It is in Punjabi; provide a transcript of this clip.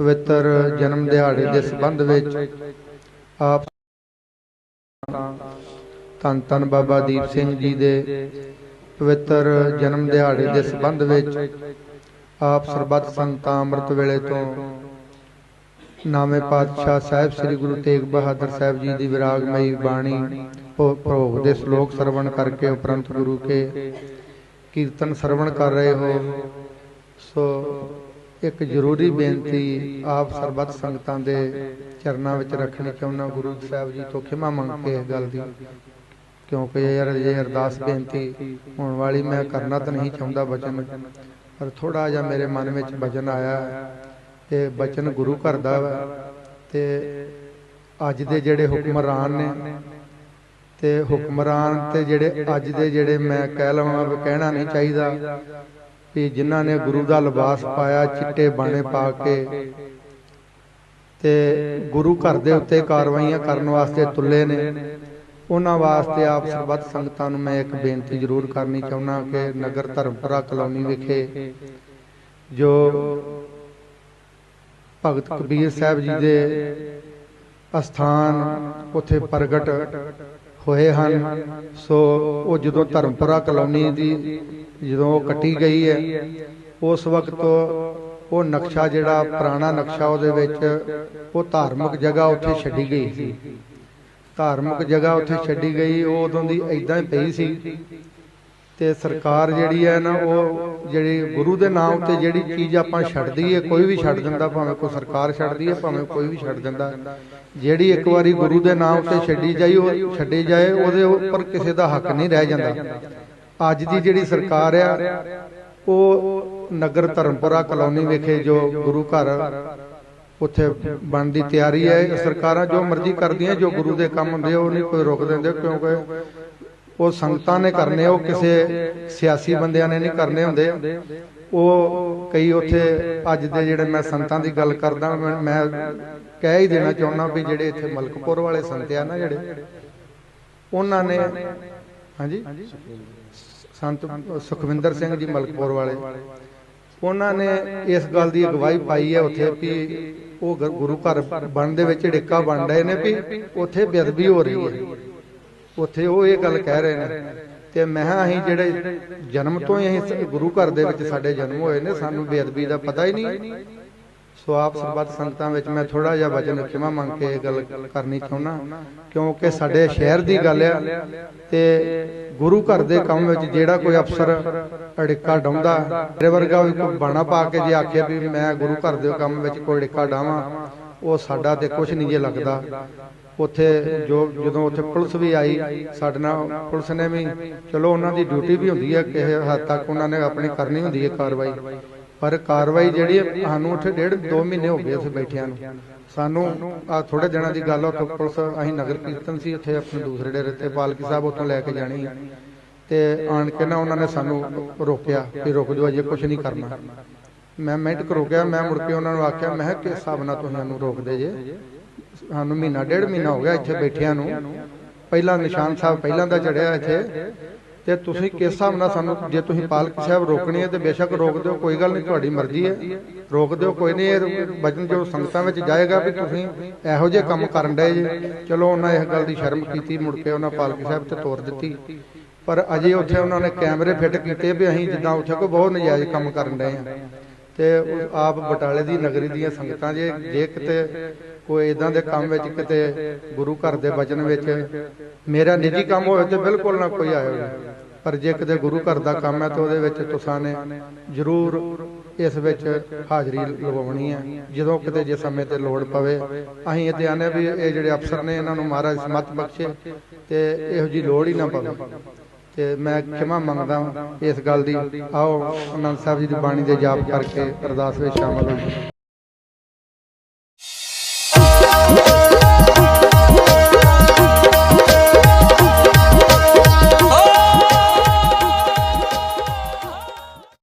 ਪਵਿੱਤਰ ਜਨਮ ਦਿਹਾੜੇ ਦੇ ਸੰਬੰਧ ਵਿੱਚ ਆਪ ਧੰਨ ਧੰਨ ਬਾਬਾ ਦੀਪ ਸਿੰਘ ਜੀ ਦੇ ਪਵਿੱਤਰ ਜਨਮ ਦਿਹਾੜੇ ਦੇ ਸੰਬੰਧ ਵਿੱਚ ਆਪ ਸਰਬੱਤ ਸੰਤਾਂ ਅੰਮ੍ਰਿਤ ਵੇਲੇ ਤੋਂ ਨਾਮੇ ਪਾਤਸ਼ਾਹ ਸਾਹਿਬ ਸ੍ਰੀ ਗੁਰੂ ਤੇਗ ਬਹਾਦਰ ਸਾਹਿਬ ਜੀ ਦੀ ਵਿਰਾਗਮਈ ਬਾਣੀ, ਭੋ- ਦੇ ਸ਼ਲੋਕ ਸਰਵਣ ਕਰਕੇ ਉਪਰੰਤ ਗੁਰੂ ਕੇ ਕੀਰਤਨ ਸਰਵਣ ਕਰ ਰਹੇ ਹੋ। ਸੋ ਇੱਕ ਜ਼ਰੂਰੀ ਬੇਨਤੀ ਆਪ ਸਰਬੱਤ ਸੰਗਤਾਂ ਦੇ ਚਰਨਾਂ ਵਿੱਚ ਰੱਖਣੀ ਚਾਹੁੰਦਾ ਗੁਰੂ ਸਾਹਿਬ ਜੀ ਤੋਂ ਖਿਮਾ ਮੰਗ ਕੇ ਇਸ ਗੱਲ ਦੀ। ਕਿਉਂਕਿ ਯਾਰ ਇਹ ਅਰਦਾਸ ਬੇਨਤੀ ਹੋਣ ਵਾਲੀ ਮੈਂ ਕਰਨਾ ਤਾਂ ਨਹੀਂ ਚਾਹੁੰਦਾ ਬਚਨ, ਪਰ ਥੋੜਾ ਜਿਹਾ ਮੇਰੇ ਮਨ ਵਿੱਚ ਵਚਨ ਆਇਆ। ਤੇ ਬਚਨ ਗੁਰੂ ਘਰ ਦਾ ਵਾ ਤੇ ਅੱਜ ਦੇ ਜਿਹੜੇ ਹੁਕਮਰਾਨ ਨੇ ਤੇ ਹੁਕਮਰਾਨ ਤੇ ਜਿਹੜੇ ਅੱਜ ਦੇ ਜਿਹੜੇ ਮੈਂ ਕਹਿ ਲਵਾਂ ਕਹਿਣਾ ਨਹੀਂ ਚਾਹੀਦਾ ਵੀ ਜਿਨ੍ਹਾਂ ਨੇ ਗੁਰੂ ਦਾ ਲਿਬਾਸ ਪਾਇਆ, ਚਿੱਟੇ ਬਾਣੇ ਪਾ ਕੇ ਤੇ ਗੁਰੂ ਘਰ ਦੇ ਉੱਤੇ ਕਾਰਵਾਈਆਂ ਕਰਨ ਵਾਸਤੇ ਤੁੱਲੇ ਨੇ। ਉਹਨਾਂ ਵਾਸਤੇ ਆਪ ਸਰਬੱਤ ਸੰਗਤਾਂ ਨੂੰ ਮੈਂ ਇੱਕ ਬੇਨਤੀ ਜ਼ਰੂਰ ਕਰਨੀ ਚਾਹੁੰਦਾ ਕਿ ਨਗਰ ਧਰਮਪੁਰਾ ਕਲੋਨੀ ਵਿਖੇ ਜੋ ਭਗਤ ਕਬੀਰ ਸਾਹਿਬ ਜੀ ਦੇ ਅਸਥਾਨ ਉੱਥੇ ਪ੍ਰਗਟ ਹੋਏ ਹਨ। ਸੋ ਉਹ ਜਦੋਂ ਧਰਮਪੁਰਾ ਕਲੋਨੀ ਦੀ ਜਦੋਂ ਕੱਟੀ ਗਈ ਹੈ ਉਸ ਵਕਤ ਉਹ ਨਕਸ਼ਾ ਜਿਹੜਾ ਪੁਰਾਣਾ ਨਕਸ਼ਾ ਉਹਦੇ ਵਿੱਚ ਉਹ ਧਾਰਮਿਕ ਜਗ੍ਹਾ ਉੱਥੇ ਛੱਡੀ ਗਈ ਸੀ। ਧਾਰਮਿਕ ਜਗ੍ਹਾ ਉੱਥੇ ਛੱਡੀ ਗਈ ਉਹ ਉਦੋਂ ਦੀ ਐਦਾਂ ਹੀ ਪਈ ਸੀ। ਤੇ ਸਰਕਾਰ ਜਿਹੜੀ ਹੈ ਨਾ, ਉਹ ਜਿਹੜੀ ਗੁਰੂ ਦੇ ਨਾਮ ਤੇ ਜਿਹੜੀ ਚੀਜ਼ ਆਪਾਂ ਛੱਡ ਦਈਏ, ਕੋਈ ਵੀ ਛੱਡ ਦਿੰਦਾ, ਭਾਵੇਂ ਕੋਈ ਸਰਕਾਰ ਛੱਡਦੀ ਹੈ ਭਾਵੇਂ ਕੋਈ ਵੀ ਛੱਡ ਦਿੰਦਾ, ਜਿਹੜੀ ਇੱਕ ਵਾਰੀ ਗੁਰੂ ਦੇ ਨਾਮ ਉੱਤੇ ਛੱਡੀ ਜਾਈ, ਉਹ ਛੱਡੀ ਜਾਏ, ਉਹਦੇ ਉੱਪਰ ਕਿਸੇ ਦਾ ਹੱਕ ਨਹੀਂ ਰਹਿ ਜਾਂਦਾ। ਅੱਜ ਦੀ ਜਿਹੜੀ ਸਰਕਾਰ ਆ, ਉਹ ਨਗਰ ਧਰਮਪੁਰਾ ਕਲੋਨੀ ਵਿਖੇ ਜੋ ਗੁਰੂ ਘਰ ਉੱਥੇ ਬਣ ਦੀ ਤਿਆਰੀ ਹੈ ਸਰਕਾਰਾਂ ਜੋ ਮਰਜ਼ੀ ਕਰਦੀਆਂ, ਜੋ ਗੁਰੂ ਦੇ ਕੰਮ ਹੁੰਦੇ ਉਹ ਨਹੀਂ ਕੋਈ ਰੋਕ ਦਿੰਦੇ ਕਿਉਂਕਿ ਉਹ ਸੰਗਤਾਂ ਨੇ ਕਰਨੇ, ਉਹ ਕਿਸੇ ਸਿਆਸੀ ਬੰਦਿਆਂ ਨੇ ਨਹੀਂ ਕਰਨੇ ਹੁੰਦੇ। ਉਹ ਕਈ ਉੱਥੇ ਅੱਜ ਦੇ ਜਿਹੜੇ ਮੈਂ ਸੰਤਾਂ ਦੀ ਗੱਲ ਕਰਦਾ, ਮੈਂ ਕਹਿ ਹੀ ਦੇਣਾ ਚਾਹੁੰਦਾ ਵੀ ਜਿਹੜੇ ਇੱਥੇ ਮਲਕਪੁਰ ਵਾਲੇ ਸੰਤ ਆ ਨਾ ਜਿਹੜੇ, ਉਹਨਾਂ ਨੇ, ਹਾਂਜੀ, ਸੰਤ ਸੁਖਵਿੰਦਰ ਸਿੰਘ ਜੀ ਮਲਕਪੁਰ ਵਾਲੇ, ਉਹਨਾਂ ਨੇ ਇਸ ਗੱਲ ਦੀ ਅਗਵਾਈ ਪਾਈ ਹੈ ਉੱਥੇ ਵੀ ਉਹ ਗੁਰੂ ਘਰ ਬਣਨ ਦੇ ਵਿੱਚ ਢਿੱਕਾ ਬਣ ਰਹੇ ਨੇ ਵੀ ਉੱਥੇ ਬੇਅਦਬੀ ਹੋ ਰਹੀ ਹੈ। ਉੱਥੇ ਉਹ ਇਹ ਗੱਲ ਕਹਿ ਰਹੇ ਨੇ ਤੇ ਮੈਂ ਕਿਹਾ ਅਸੀਂ ਜਿਹੜੇ ਜਨਮ ਤੋਂ ਹੀ ਅਸੀਂ ਗੁਰੂ ਘਰ ਦੇ ਵਿੱਚ ਸਾਡੇ ਜਨਮ ਹੋਏ ਨੇ, ਸਾਨੂੰ ਬੇਅਦਬੀ ਦਾ ਪਤਾ ਹੀ ਨਹੀਂ। ਸੋ ਆਪ ਸਰਬੱਤ ਸੰਗਤਾਂ ਵਿੱਚ ਮੈਂ ਥੋੜਾ ਜਿਹਾ ਵਚਨ ਖਿਮਾ ਮੰਗ ਕੇ ਇਹ ਗੱਲ ਕਰਨੀ ਚਾਹੁੰਦਾ, ਕਿਉਂਕਿ ਸਾਡੇ ਸ਼ਹਿਰ ਦੀ ਗੱਲ ਆ ਤੇ ਗੁਰੂ ਘਰ ਦੇ ਕੰਮ ਵਿੱਚ ਜਿਹੜਾ ਕੋਈ ਅਫਸਰ ਅੜਿੱਕਾ ਡਾਉਂਦਾ, ਮੇਰੇ ਵਰਗਾ ਵੀ ਕੋਈ ਬਾਣਾ ਪਾ ਕੇ ਜੇ ਆਖਿਆ ਵੀ ਮੈਂ ਗੁਰੂ ਘਰ ਦੇ ਕੰਮ ਵਿੱਚ ਕੋਈ ਅੜਿੱਕਾ ਡਾਵਾਂ, ਉਹ ਸਾਡਾ ਤੇ ਕੁਝ ਨਹੀਂ ਜੇ ਲੱਗਦਾ। ਉੱਥੇ ਜੋ ਜਦੋਂ ਉੱਥੇ ਪੁਲਿਸ ਵੀ ਆਈ, ਸਾਡੇ ਨਾਲ ਪੁਲਿਸ ਨੇ ਵੀ, ਚਲੋ ਉਹਨਾਂ ਦੀ ਡਿਊਟੀ ਵੀ ਹੁੰਦੀ ਹੈ, ਕਿਸੇ ਹੱਦ ਤੱਕ ਉਹਨਾਂ ਨੇ ਆਪਣੀ ਕਰਨੀ ਹੁੰਦੀ ਹੈ ਕਾਰਵਾਈ। ਪਰ ਕਾਰਵਾਈ ਜਿਹੜੀ ਸਾਨੂੰ ਉੱਥੇ ਡੇਢ 2 ਮਹੀਨੇ ਹੋ ਗਏ ਉੱਥੇ ਬੈਠਿਆਂ ਨੂੰ। ਸਾਨੂੰ ਆ ਥੋੜੇ ਦਿਨਾਂ ਦੀ ਗੱਲ ਉੱਥੇ ਪੁਲਿਸ, ਅਸੀਂ ਨਗਰ ਕੀਰਤਨ ਸੀ, ਉੱਥੇ ਆਪਣੇ ਦੂਸਰੇ ਡੇਰੇ ਤੇ ਪਾਲਕੀ ਸਾਹਿਬ ਉੱਥੋਂ ਲੈ ਕੇ ਜਾਣੀ ਤੇ ਆਣ ਕੇ ਨਾ ਉਹਨਾਂ ਨੇ ਸਾਨੂੰ ਰੋਕਿਆ ਕਿ ਰੁਕ ਜਾਓ, ਅਜੇ ਕੁਝ ਨਹੀਂ ਕਰਨਾ। ਮੈਂ ਮਿੰਟ ਕੁ ਮੈਂ ਮੁੜ ਕੇ ਉਹਨਾਂ ਨੂੰ ਆਖਿਆ, ਮੈਂ ਕਿਹਾ ਕਿਸ ਹਿਸਾਬ ਨਾਲ ਤੁਸੀਂ ਰੋਕਦੇ ਜੇ? ਸਾਨੂੰ ਮਹੀਨਾ, ਡੇਢ ਮਹੀਨਾ ਹੋ ਗਿਆ ਇੱਥੇ ਬੈਠਿਆਂ ਨੂੰ। ਪਹਿਲਾਂ ਨਿਸ਼ਾਨ ਸਾਹਿਬ ਪਹਿਲਾਂ ਦਾ ਚੜਿਆ ਇੱਥੇ। ਤੇ ਤੁਸੀਂ ਕਿਸ ਹਿਸਾਬ ਨਾਲ ਸਾਨੂੰ, ਜੇ ਤੁਸੀਂ ਪਾਲਕੀ ਸਾਹਿਬ ਰੋਕਣੀ ਹੈ ਤੇ ਬੇਸ਼ੱਕ ਰੋਕ ਦਿਓ, ਕੋਈ ਗੱਲ ਨਹੀਂ, ਤੁਹਾਡੀ ਮਰਜ਼ੀ ਹੈ। ਰੋਕ ਦਿਓ, ਕੋਈ ਨਹੀਂ, ਇਹ ਵਚਨ ਜੋ ਸੰਗਤਾਂ ਵਿੱਚ ਜਾਏਗਾ ਵੀ ਤੁਸੀਂ ਇਹੋ ਜਿਹੇ ਕੰਮ ਕਰਨ ਡਏ ਜੇ। ਚਲੋ, ਉਹਨਾਂ ਇਸ ਗੱਲ ਦੀ ਸ਼ਰਮ ਕੀਤੀ, ਮੁੜ ਕੇ ਉਹਨਾਂ ਪਾਲਕੀ ਸਾਹਿਬ ਤੇ ਤੋਰ ਦਿੱਤੀ। ਪਰ ਅਜੇ ਉੱਥੇ ਉਹਨਾਂ ਨੇ ਕੈਮਰੇ ਫਿੱਟ ਕੀਤੇ ਵੀ ਅਸੀਂ ਜਿੱਦਾਂ ਉੱਥੇ ਕੋਈ ਬਹੁਤ ਨਜਾਇਜ਼ ਕੰਮ ਕਰਨ ਡਏ ਆ ਤੇ ਆਪ ਬਟਾਲੇ ਦੀ ਨਗਰੀ ਦੀਆਂ ਸੰਗਤਾਂ ਜੇ ਜੇ ਕਿਤੇ ਕੋਈ ਇਦਾਂ ਦੇ ਕੰਮ ਵਿੱਚ ਕਿਤੇ ਗੁਰੂ ਘਰ ਦੇ ਵਚਨ ਵਿੱਚ ਮੇਰਾ ਨਿੱਜੀ ਕੰਮ ਹੋਵੇ ਤੇ ਬਿਲਕੁਲ ਨਾ ਕੋਈ ਆਏ ਪਰ ਜੇ ਕਿਤੇ ਗੁਰੂ ਘਰ ਦਾ ਕੰਮ ਹੈ ਤਾਂ ਉਹਦੇ ਵਿੱਚ ਤੁਸਾਂ ਨੇ ਜ਼ਰੂਰ ਇਸ ਵਿੱਚ ਹਾਜ਼ਰੀ ਲਵਾਉਣੀ ਹੈ। ਜਦੋਂ ਕਿਤੇ ਜੇ ਸਮੇਂ ਤੇ ਲੋੜ ਪਵੇ ਅਸੀਂ ਇਹ ਆਨੇ ਵੀ ਇਹ ਜਿਹੜੇ ਅਫਸਰ ਨੇ ਇਹਨਾਂ ਨੂੰ ਮਹਾਰਾਜ ਸਮਤ ਬਖਸ਼ੇ ਤੇ ਇਹੋ ਜੀ ਲੋੜ ਹੀ ਨਾ ਪਵੇ। ਤੇ ਮੈਂ ਖਿਮਾ ਮੰਗਦਾ ਹਾਂ ਇਸ ਗੱਲ ਦੀ। ਆਓ ਆਨੰਦ ਸਾਹਿਬ ਜੀ ਦੀ ਬਾਣੀ ਦੇ ਜਾਪ ਕਰਕੇ ਅਰਦਾਸ ਵਿੱਚ ਸ਼ਾਮਲ ਹੋਈਏ